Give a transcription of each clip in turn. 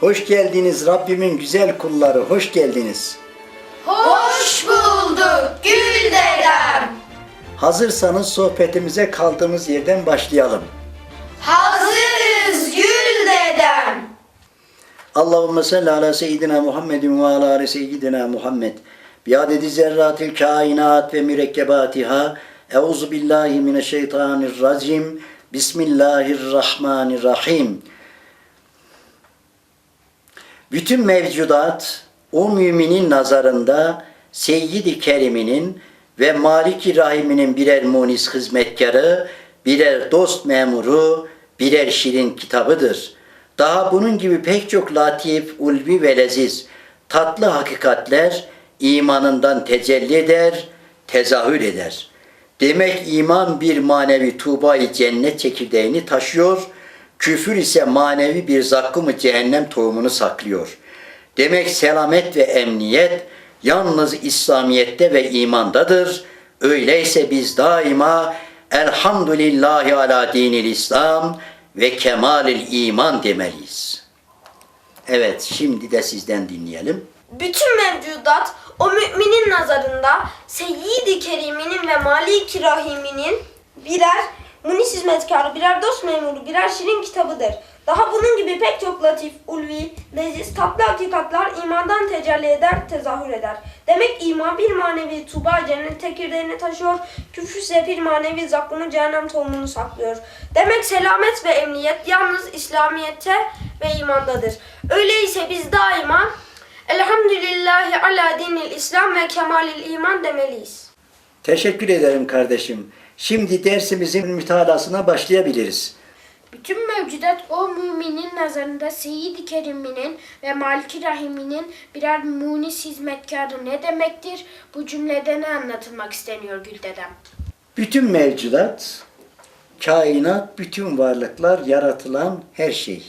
Hoş geldiniz Rabbimin güzel kulları, hoş geldiniz. Hoş bulduk Gül dedem. Hazırsanız sohbetimize kaldığımız yerden başlayalım. Hazırız Gül dedem. Allahümme salli ala seyyidina Muhammedin ve ala ali seyyidina Muhammed. Biadedi zerratil kainat ve mürekkebatiha. Euzu billahi mineşşeytanirracim. Bismillahirrahmanirrahim. Bütün mevcudat o müminin nazarında Seyyid-i Kerim'inin ve Malik-i Rahim'inin birer munis hizmetkarı, birer dost memuru, birer şirin kitabıdır. Daha bunun gibi pek çok latif, ulvi ve leziz, tatlı hakikatler imanından tecelli eder, tezahür eder. Demek iman bir manevi tuğbayı cennet çekirdeğini taşıyor, küfür ise manevi bir zakkumu cehennem tohumunu saklıyor. Demek selamet ve emniyet yalnız İslamiyet'te ve imandadır. Öyleyse biz daima elhamdülillahi ala dinil İslam ve kemalil iman demeliyiz. Evet, şimdi de sizden dinleyelim. Bütün mevcudat o müminin nazarında Seyyid-i Kerim'inin ve Malik-i Rahim'inin birer munis hizmetkarı, birer dost memuru, birer şirin kitabıdır. Daha bunun gibi pek çok latif, ulvi, leziz, tatlı hakikatlar imandan tecelli eder, tezahür eder. Demek iman bir manevi tuba cennet tekirdeğini taşıyor, küfür ise bir manevi zakkumu cehennem tohumunu saklıyor. Demek selamet ve emniyet yalnız İslamiyet'te ve imandadır. Öyleyse biz daima Elhamdülillahi ala dinil İslam ve kemalil iman demeliyiz. Teşekkür ederim kardeşim. Şimdi dersimizin mütalasına başlayabiliriz. Bütün mevcudat o müminin nazarında Seyyid-i Kerim'inin ve Malik-i Rahim'inin birer munis hizmetkarı ne demektir? Bu cümlede ne anlatılmak isteniyor Güldedem? Bütün mevcudat, kainat, bütün varlıklar, yaratılan her şey.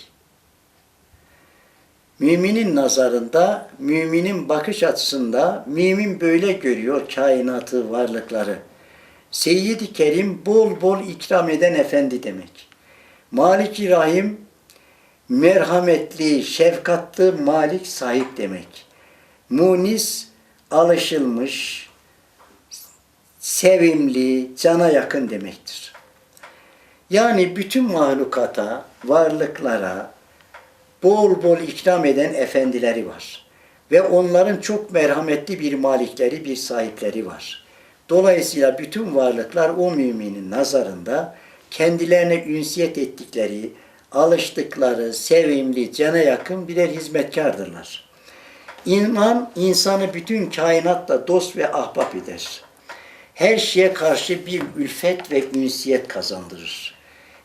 Müminin nazarında, müminin bakış açısında, mümin böyle görüyor kainatı, varlıkları. Seyyid-i Kerim bol bol ikram eden efendi demek. Malik-i Rahim merhametli, şefkatli malik sahip demek. Munis alışılmış, sevimli, cana yakın demektir. Yani bütün mahlukata, varlıklara bol bol ikram eden efendileri var. Ve onların çok merhametli bir malikleri, bir sahipleri var. Dolayısıyla bütün varlıklar o müminin nazarında kendilerine ünsiyet ettikleri, alıştıkları, sevimli, cana yakın birer hizmetkardırlar. İman insanı bütün kainatla dost ve ahbap eder. Her şeye karşı bir ülfet ve ünsiyet kazandırır.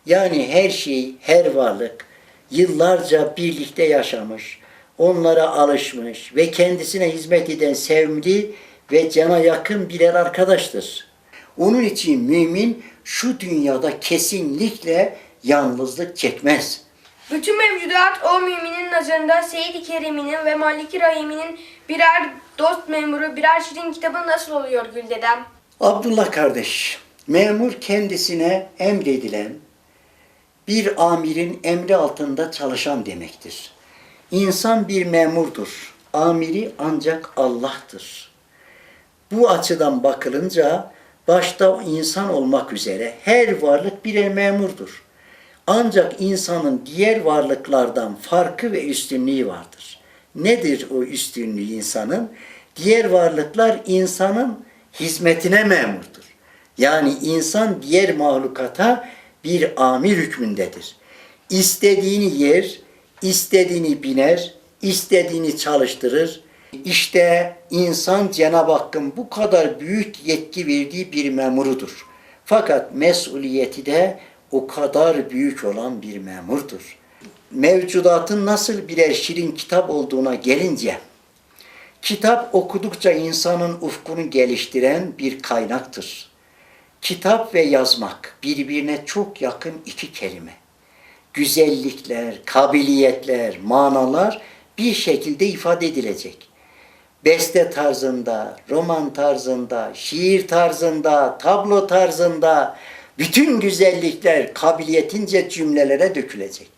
Yani her şey, her varlık yıllarca birlikte yaşamış, onlara alışmış ve kendisine hizmet eden sevimli ve cana yakın birer arkadaştır. Onun için mümin şu dünyada kesinlikle yalnızlık çekmez. Bütün mevcudat o müminin nazarında Seyyid-i Kerim'inin ve Malik-i Rahim'inin birer dost memuru, birer şirin kitabı nasıl oluyor Güldedem? Abdullah kardeş, memur kendisine emredilen bir amirin emri altında çalışan demektir. İnsan bir memurdur. Amiri ancak Allah'tır. Bu açıdan bakılınca başta insan olmak üzere her varlık birer memurdur. Ancak insanın diğer varlıklardan farkı ve üstünlüğü vardır. Nedir o üstünlüğü insanın? Diğer varlıklar insanın hizmetine memurdur. Yani insan diğer mahlukata bir amir hükmündedir. İstediğini yer, istediğini biner, istediğini çalıştırır. İşte insan Cenab-ı Hakk'ın bu kadar büyük yetki verdiği bir memurudur. Fakat mesuliyeti de o kadar büyük olan bir memurdur. Mevcudatın nasıl birer şirin kitap olduğuna gelince, kitap okudukça insanın ufkunu geliştiren bir kaynaktır. Kitap ve yazmak birbirine çok yakın iki kelime. Güzellikler, kabiliyetler, manalar bir şekilde ifade edilecek. Beste tarzında, roman tarzında, şiir tarzında, tablo tarzında bütün güzellikler kabiliyetince cümlelere dökülecek.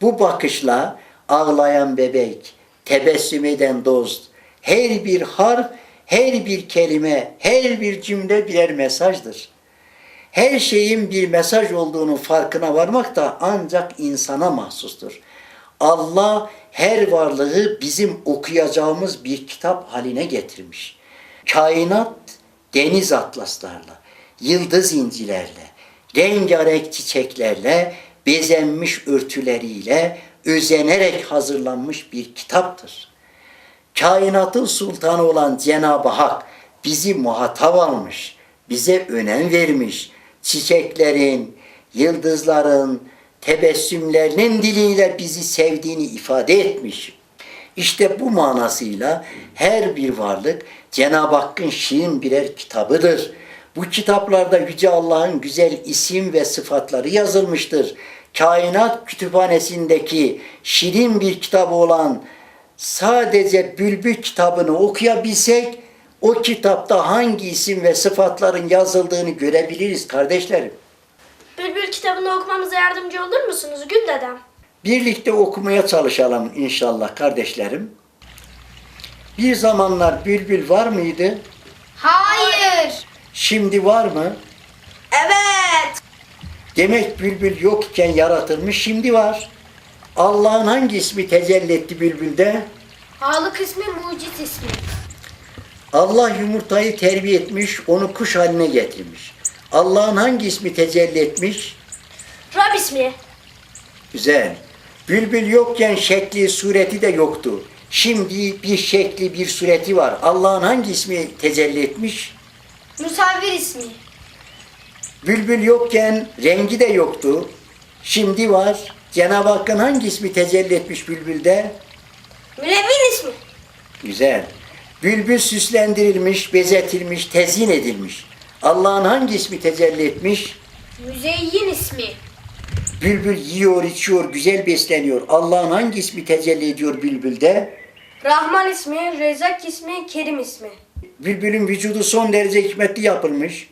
Bu bakışla ağlayan bebek, tebessüm eden dost. Her bir harf, her bir kelime, her bir cümle birer mesajdır. Her şeyin bir mesaj olduğunu farkına varmak da ancak insana mahsustur. Allah her varlığı bizim okuyacağımız bir kitap haline getirmiş. Kainat deniz atlaslarla, yıldız incilerle, rengarenk çiçeklerle, bezenmiş örtüleriyle, özenerek hazırlanmış bir kitaptır. Kainatın sultanı olan Cenab-ı Hak bizi muhatap almış, bize önem vermiş. Çiçeklerin, yıldızların, tebessümlerinin diliyle bizi sevdiğini ifade etmiş. İşte bu manasıyla her bir varlık Cenab-ı Hakk'ın şirin birer kitabıdır. Bu kitaplarda Yüce Allah'ın güzel isim ve sıfatları yazılmıştır. Kainat kütüphanesindeki şirin bir kitabı olan sadece Bülbül kitabını okuyabilsek o kitapta hangi isim ve sıfatların yazıldığını görebiliriz kardeşlerim. Bülbül kitabını okumamıza yardımcı olur musunuz Gül dedem? Birlikte okumaya çalışalım inşallah kardeşlerim. Bir zamanlar bülbül var mıydı? Hayır. Şimdi var mı? Evet. Demek bülbül yokken yaratılmış şimdi var. Allah'ın hangi ismi tecelli etti bülbülde? Halık ismi mucit ismi. Allah yumurtayı terbiye etmiş, onu kuş haline getirmiş. Allah'ın hangi ismi tecelli etmiş? Rab ismi. Güzel. Bülbül yokken şekli, sureti de yoktu. Şimdi bir şekli, bir sureti var. Allah'ın hangi ismi tecelli etmiş? Musavvir ismi. Bülbül yokken rengi de yoktu. Şimdi var. Cenab-ı Hakk'ın hangi ismi tecelli etmiş bülbülde? Münevvir ismi. Güzel. Bülbül süslendirilmiş, bezetilmiş, tezyin edilmiş. Allah'ın hangi ismi tecelli etmiş? Müzeyyin ismi. Bülbül yiyor, içiyor, güzel besleniyor. Allah'ın hangi ismi tecelli ediyor bülbülde? Rahman ismi, Rezak ismi, Kerim ismi. Bülbülün vücudu son derece hikmetli yapılmış.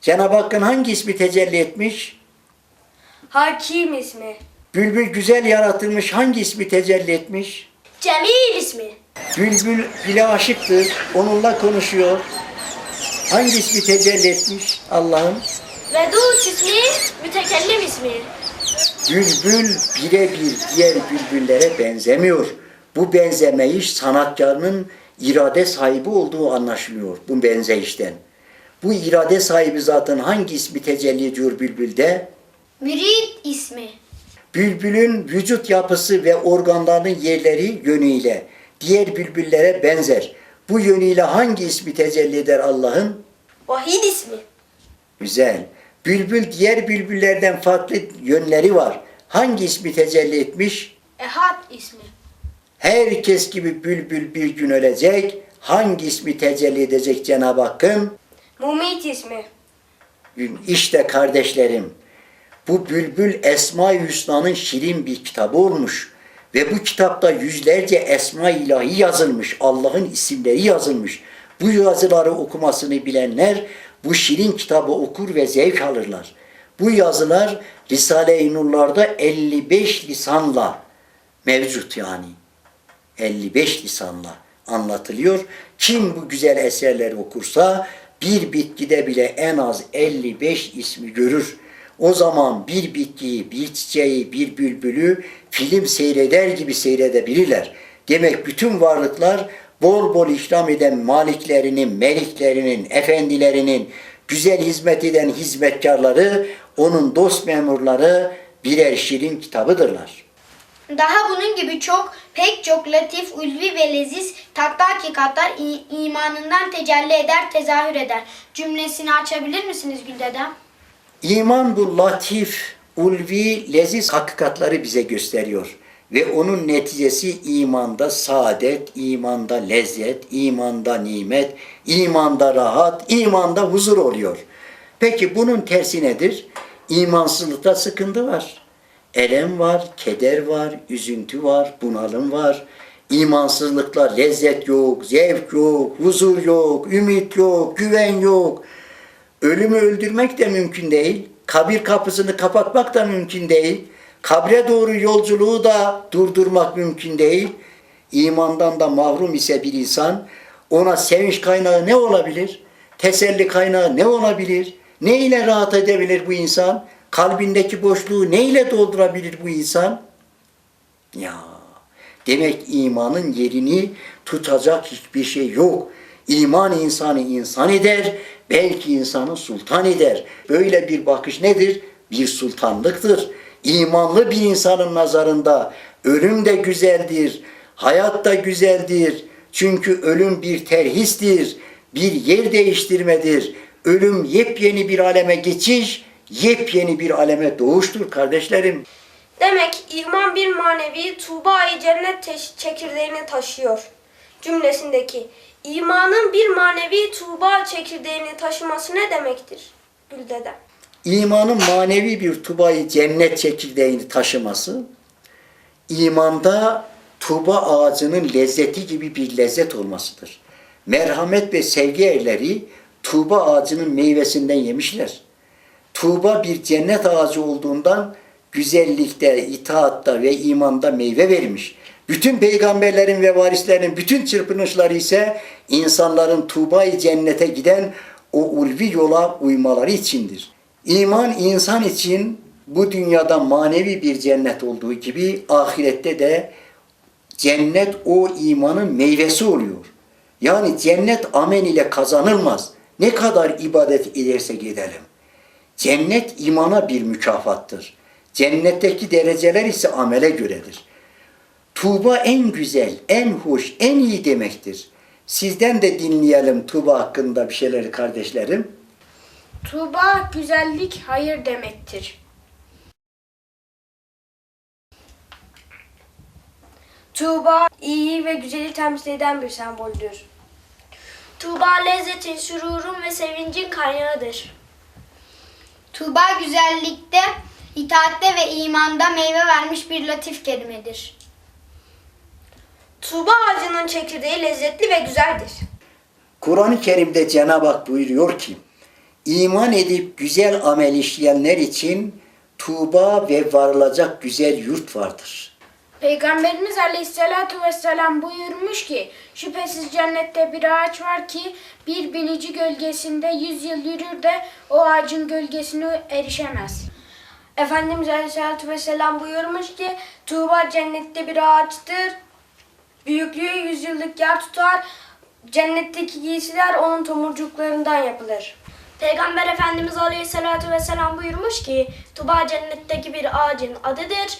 Cenab-ı Hakk'ın hangi ismi tecelli etmiş? Hakim ismi. Bülbül güzel yaratılmış, hangi ismi tecelli etmiş? Cemil ismi. Bülbül bile aşıktır, onunla konuşuyor. Hangi ismi tecelli etmiş Allah'ın? Vedud ismi, mütekellim ismi. Bülbül birebir diğer bülbüllere benzemiyor. Bu benzemeyiş sanatkarının irade sahibi olduğu anlaşılıyor bu benzeyişten. Bu irade sahibi zaten hangi ismi tecelli ediyor bülbülde? Mürid ismi. Bülbülün vücut yapısı ve organlarının yerleri yönüyle diğer bülbüllere benzer. Bu yönüyle hangi ismi tecelli eder Allah'ın? Vahid ismi. Güzel. Bülbül diğer bülbüllerden farklı yönleri var. Hangi ismi tecelli etmiş? Ehad ismi. Herkes gibi bülbül bir gün ölecek. Hangi ismi tecelli edecek Cenab-ı Hakk'ın? Mumit ismi. İşte kardeşlerim, bu Bülbül Esma-i Hüsna'nın şirin bir kitabı olmuş. Ve bu kitapta yüzlerce esma ilahi yazılmış, Allah'ın isimleri yazılmış. Bu yazıları okumasını bilenler bu şirin kitabı okur ve zevk alırlar. Bu yazılar Risale-i Nurlar'da 55 lisanla mevcut yani. 55 lisanla anlatılıyor. Kim bu güzel eserleri okursa bir bitkide bile en az 55 ismi görür. O zaman bir bitkiyi, bir çiçeği, bir bülbülü film seyreder gibi seyredebilirler. Demek bütün varlıklar bol bol ikram eden maliklerinin, meliklerinin, efendilerinin, güzel hizmet eden hizmetkarları, onun dost memurları birer şirin kitabıdırlar. Daha bunun gibi çok, pek çok latif, ulvi ve leziz tatlı hakikatlar imanından tecelli eder, tezahür eder. Cümlesini açabilir misiniz Güldedem? İman bu latif, ulvi, leziz hakikatları bize gösteriyor. Ve onun neticesi imanda saadet, imanda lezzet, imanda nimet, imanda rahat, imanda huzur oluyor. Peki bunun tersi nedir? İmansızlıkta sıkıntı var. Elem var, keder var, üzüntü var, bunalım var. İmansızlıkla lezzet yok, zevk yok, huzur yok, ümit yok, güven yok. Ölümü öldürmek de mümkün değil. Kabir kapısını kapatmak da mümkün değil. Kabre doğru yolculuğu da durdurmak mümkün değil. İmandan da mahrum ise bir insan ona sevinç kaynağı ne olabilir? Teselli kaynağı ne olabilir? Ne ile rahat edebilir bu insan? Kalbindeki boşluğu ne ile doldurabilir bu insan? Ya demek imanın yerini tutacak hiçbir şey yok. İman insanı insan eder, belki insanı sultan eder. Böyle bir bakış nedir? Bir sultanlıktır. İmanlı bir insanın nazarında ölüm de güzeldir, hayat da güzeldir. Çünkü ölüm bir terhistir, bir yer değiştirmedir. Ölüm yepyeni bir aleme geçiş, yepyeni bir aleme doğuştur kardeşlerim. Demek iman bir manevi Tuğba-i cennet çekirdeğini taşıyor. Cümlesindeki imanın bir manevi Tuğba çekirdeğini taşıması ne demektir? Güldedem. İmanın manevi bir tubayı cennet çekirdeğini taşıması, imanda tuba ağacının lezzeti gibi bir lezzet olmasıdır. Merhamet ve sevgi erleri tuğba ağacının meyvesinden yemişler. Tuğba bir cennet ağacı olduğundan güzellikte, itaatta ve imanda meyve vermiş. Bütün peygamberlerin ve varislerin bütün çırpınışları ise insanların tuğba cennete giden o ulvi yola uymaları içindir. İman insan için bu dünyada manevi bir cennet olduğu gibi ahirette de cennet o imanın meyvesi oluyor. Yani cennet amel ile kazanılmaz. Ne kadar ibadet edersek edelim. Cennet imana bir mükafattır. Cennetteki dereceler ise amele göredir. Tuğba en güzel, en hoş, en iyi demektir. Sizden de dinleyelim Tuğba hakkında bir şeyleri kardeşlerim. Tuğba güzellik hayır demektir. Tuğba iyi ve güzeli temsil eden bir semboldür. Tuğba lezzetin, sürurun ve sevincin kaynağıdır. Tuğba güzellikte, itaatte ve imanda meyve vermiş bir latif kelimedir. Tuğba ağacının çekirdeği lezzetli ve güzeldir. Kur'an-ı Kerim'de Cenab-ı Hak buyuruyor ki, iman edip güzel amel işleyenler için tuğba ve varılacak güzel yurt vardır. Peygamberimiz Aleyhisselatü Vesselam buyurmuş ki şüphesiz cennette bir ağaç var ki bir binici gölgesinde yüz yıl yürür de o ağacın gölgesine erişemez. Efendimiz Aleyhisselatü Vesselam buyurmuş ki Tuğba cennette bir ağaçtır. Büyüklüğü yüzyıllık yer tutar. Cennetteki giysiler onun tomurcuklarından yapılır. Peygamber Efendimiz Aleyhisselatü Vesselam buyurmuş ki Tuba cennetteki bir ağacın adıdır.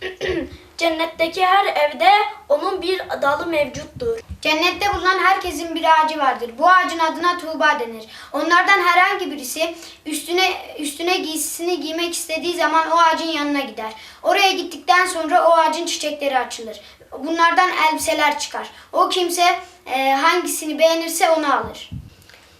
Cennetteki her evde onun bir dalı mevcuttur. Cennette bulunan herkesin bir ağacı vardır. Bu ağacın adına Tuğba denir. Onlardan herhangi birisi üstüne üstüne giysisini giymek istediği zaman o ağacın yanına gider. Oraya gittikten sonra o ağacın çiçekleri açılır. Bunlardan elbiseler çıkar. O kimse e, hangisini beğenirse onu alır.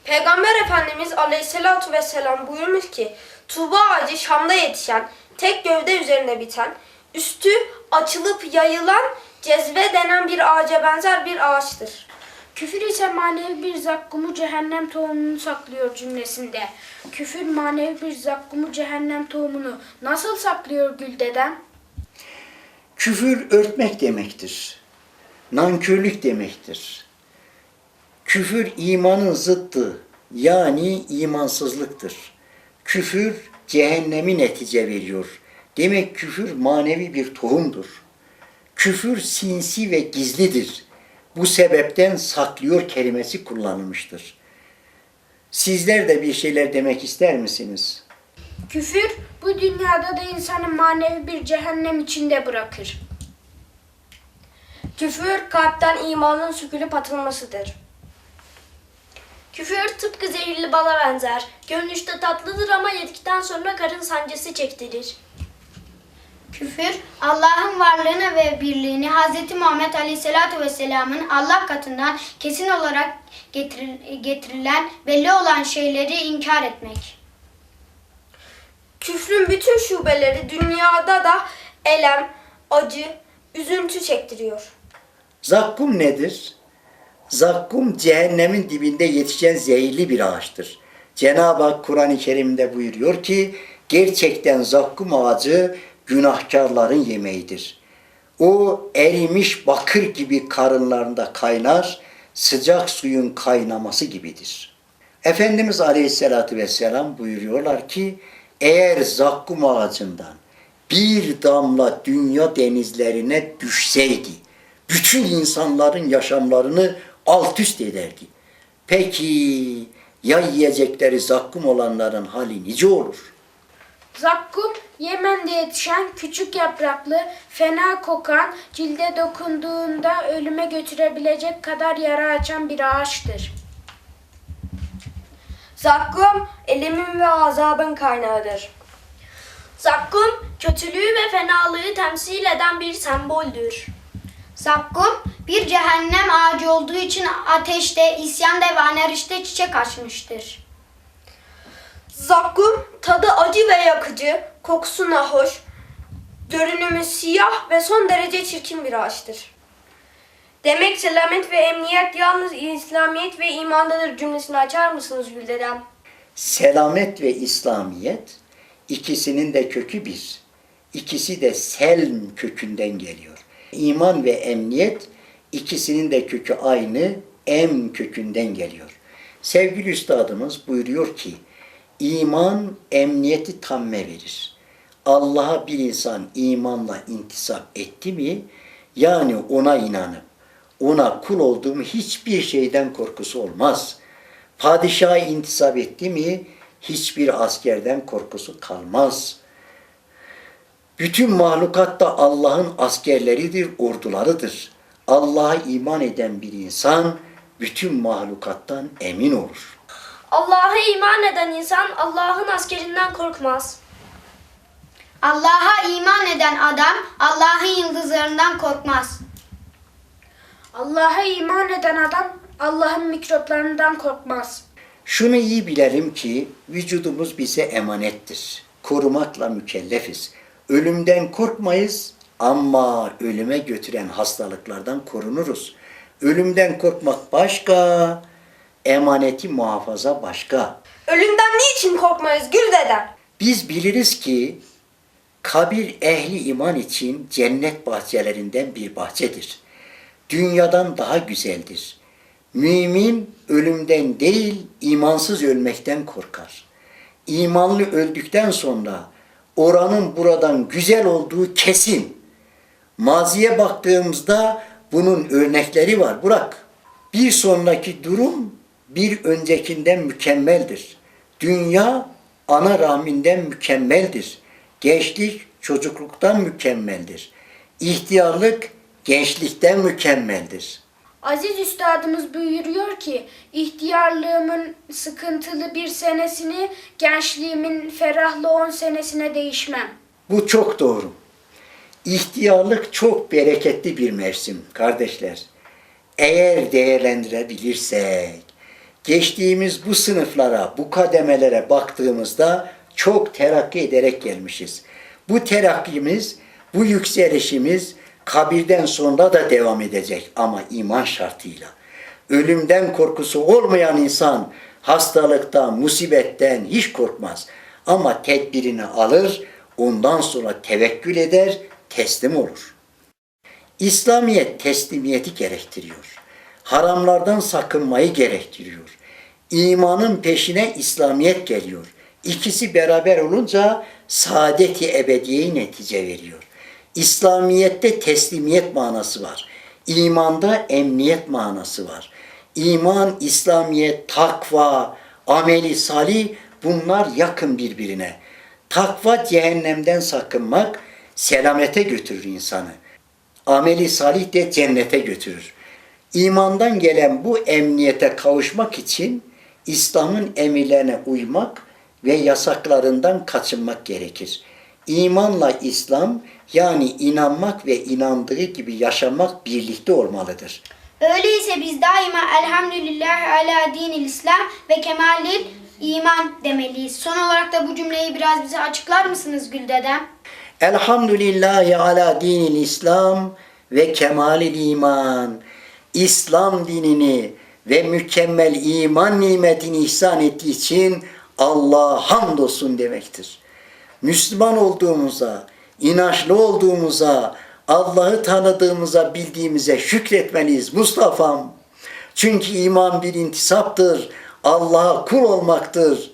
Peygamber Efendimiz Aleyhisselatü Vesselam buyurmuş ki Tuğba ağacı Şam'da yetişen, tek gövde üzerinde biten, üstü açılıp yayılan cezve denen bir ağaca benzer bir ağaçtır. Küfür ise manevi bir zakkumu cehennem tohumunu saklıyor cümlesinde. Küfür manevi bir zakkumu cehennem tohumunu nasıl saklıyor Güldedem? Küfür örtmek demektir. Nankörlük demektir. Küfür imanın zıttı yani imansızlıktır. Küfür cehennemi netice veriyor. Demek küfür manevi bir tohumdur. Küfür sinsi ve gizlidir. Bu sebepten saklıyor kelimesi kullanılmıştır. Sizler de bir şeyler demek ister misiniz? Küfür bu dünyada da insanı manevi bir cehennem içinde bırakır. Küfür kalpten imanın sökülüp atılmasıdır. Küfür tıpkı zehirli bala benzer. Görünüşte tatlıdır ama yedikten sonra karın sancısı çektirir. Küfür, Allah'ın varlığını ve birliğini Hz. Muhammed Aleyhisselatü Vesselam'ın Allah katından kesin olarak getiril- getirilen belli olan şeyleri inkar etmek. Küfrün bütün şubeleri dünyada da elem, acı, üzüntü çektiriyor. Zakkum nedir? Zakkum cehennemin dibinde yetişen zehirli bir ağaçtır. Cenab-ı Hak Kur'an-ı Kerim'de buyuruyor ki gerçekten zakkum ağacı günahkarların yemeğidir. O erimiş bakır gibi karınlarında kaynar, sıcak suyun kaynaması gibidir. Efendimiz Aleyhisselatü Vesselam buyuruyorlar ki, eğer zakkum ağacından bir damla dünya denizlerine düşseydi, bütün insanların yaşamlarını alt üst ederdi. Peki ya yiyecekleri zakkum olanların hali nice olur? Zakkum, Yemen'de yetişen küçük yapraklı, fena kokan, cilde dokunduğunda ölüme götürebilecek kadar yara açan bir ağaçtır. Zakkum elimin ve azabın kaynağıdır. Zakkum, kötülüğü ve fenalığı temsil eden bir semboldür. Zakkum bir cehennem ağacı olduğu için ateşte, isyanda ve anerişte çiçek açmıştır. Zakkum tadı acı ve yakıcı, kokusu nahoş, görünümü siyah ve son derece çirkin bir ağaçtır. Demek selamet ve emniyet yalnız İslamiyet ve imandadır cümlesini açar mısınız Güldedem? Selamet ve İslamiyet ikisinin de kökü bir. İkisi de selm kökünden geliyor. İman ve emniyet ikisinin de kökü aynı em kökünden geliyor. Sevgili üstadımız buyuruyor ki iman emniyeti tamme verir. Allah'a bir insan imanla intisap etti mi yani ona inanıp ona kul olduğum hiçbir şeyden korkusu olmaz. Padişaha intisap etti mi hiçbir askerden korkusu kalmaz. Bütün mahlukat da Allah'ın askerleridir, ordularıdır. Allah'a iman eden bir insan bütün mahlukattan emin olur. Allah'a iman eden insan Allah'ın askerinden korkmaz. Allah'a iman eden adam Allah'ın yıldızlarından korkmaz. Allah'a iman eden adam Allah'ın mikroplarından korkmaz. Şunu iyi bilelim ki vücudumuz bize emanettir. Korumakla mükellefiz. Ölümden korkmayız ama ölüme götüren hastalıklardan korunuruz. Ölümden korkmak başka, emaneti muhafaza başka. Ölümden niçin korkmayız Güldedem? Biz biliriz ki kabir ehli iman için cennet bahçelerinden bir bahçedir. Dünyadan daha güzeldir. Mümin ölümden değil, imansız ölmekten korkar. İmanlı öldükten sonra oranın buradan güzel olduğu kesin. Maziye baktığımızda bunun örnekleri var. Burak, bir sonraki durum bir öncekinden mükemmeldir. Dünya ana rahminden mükemmeldir. Gençlik çocukluktan mükemmeldir. İhtiyarlık gençlikten mükemmeldir. Aziz Üstadımız buyuruyor ki, ihtiyarlığımın sıkıntılı bir senesini gençliğimin ferahlı on senesine değişmem. Bu çok doğru. İhtiyarlık çok bereketli bir mevsim kardeşler. Eğer değerlendirebilirsek, geçtiğimiz bu sınıflara, bu kademelere baktığımızda çok terakki ederek gelmişiz. Bu terakkimiz, bu yükselişimiz kabirden sonra da devam edecek ama iman şartıyla. Ölümden korkusu olmayan insan hastalıktan, musibetten hiç korkmaz. Ama tedbirini alır, ondan sonra tevekkül eder, teslim olur. İslamiyet teslimiyeti gerektiriyor. Haramlardan sakınmayı gerektiriyor. İmanın peşine İslamiyet geliyor. İkisi beraber olunca saadeti ebediye netice veriyor. İslamiyette teslimiyet manası var. İmanda emniyet manası var. İman, İslamiyet, takva, ameli salih bunlar yakın birbirine. Takva cehennemden sakınmak selamete götürür insanı. Ameli salih de cennete götürür. İmandan gelen bu emniyete kavuşmak için İslam'ın emirlerine uymak ve yasaklarından kaçınmak gerekir. İmanla İslam yani inanmak ve inandığı gibi yaşamak birlikte olmalıdır. Öyleyse biz daima elhamdülillah ala dinil İslam ve kemalil iman demeliyiz. Son olarak da bu cümleyi biraz bize açıklar mısınız Güldedem? Elhamdülillahi ala dinil İslam ve kemalil iman. İslam dinini ve mükemmel iman nimetini ihsan ettiği için Allah'a hamdolsun demektir. Müslüman olduğumuza, inançlı olduğumuza, Allah'ı tanıdığımıza, bildiğimize şükretmeliyiz Mustafa'm. Çünkü iman bir intisaptır, Allah'a kul olmaktır.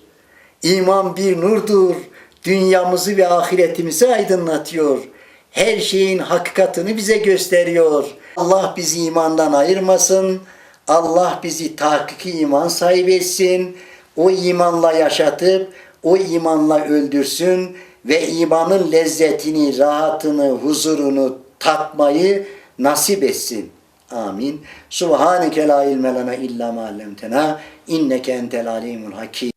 İman bir nurdur, dünyamızı ve ahiretimizi aydınlatıyor. Her şeyin hakikatini bize gösteriyor. Allah bizi imandan ayırmasın. Allah bizi tahkiki iman sahibi etsin. O imanla yaşatıp, o imanla öldürsün ve imanın lezzetini, rahatını, huzurunu tatmayı nasip etsin. Amin. Subhaneke la ilme lena illa ma allamtena inneke entel alimul hakim.